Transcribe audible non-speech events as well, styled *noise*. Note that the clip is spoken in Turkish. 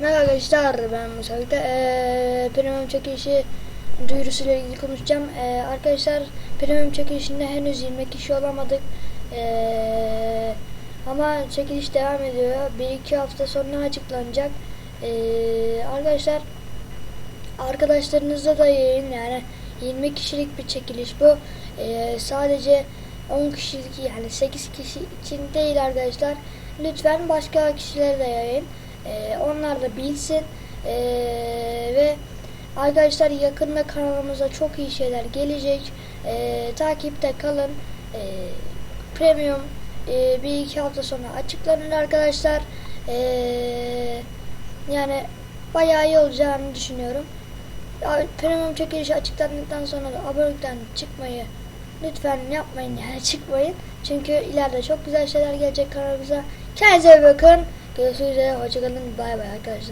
Merhaba arkadaşlar ben Musabik'te ee, premium çekilişi duyurusuyla ilgili konuşacağım. Ee, arkadaşlar premium çekilişinde henüz 20 kişi olamadık. Ee, ama çekiliş devam ediyor. 1-2 hafta sonra açıklanacak. Ee, arkadaşlar arkadaşlarınızda da yayın yani 20 kişilik bir çekiliş bu. Ee, sadece 10 kişilik yani 8 kişi için değil arkadaşlar. Lütfen başka kişilere de yayın. Ee, onlar da bilsin. Ee, ve arkadaşlar yakında kanalımıza çok iyi şeyler gelecek. Ee, takipte kalın. Ee, premium e, bir iki hafta sonra açıklanır arkadaşlar. Ee, yani bayağı iyi olacağını düşünüyorum. Premium çekilişi açıklandıktan sonra da abonelikten çıkmayı lütfen yapmayın yani *laughs* çıkmayın. Çünkü ileride çok güzel şeyler gelecek kanalımıza. Kendinize iyi तो इसी हो chicken bye bye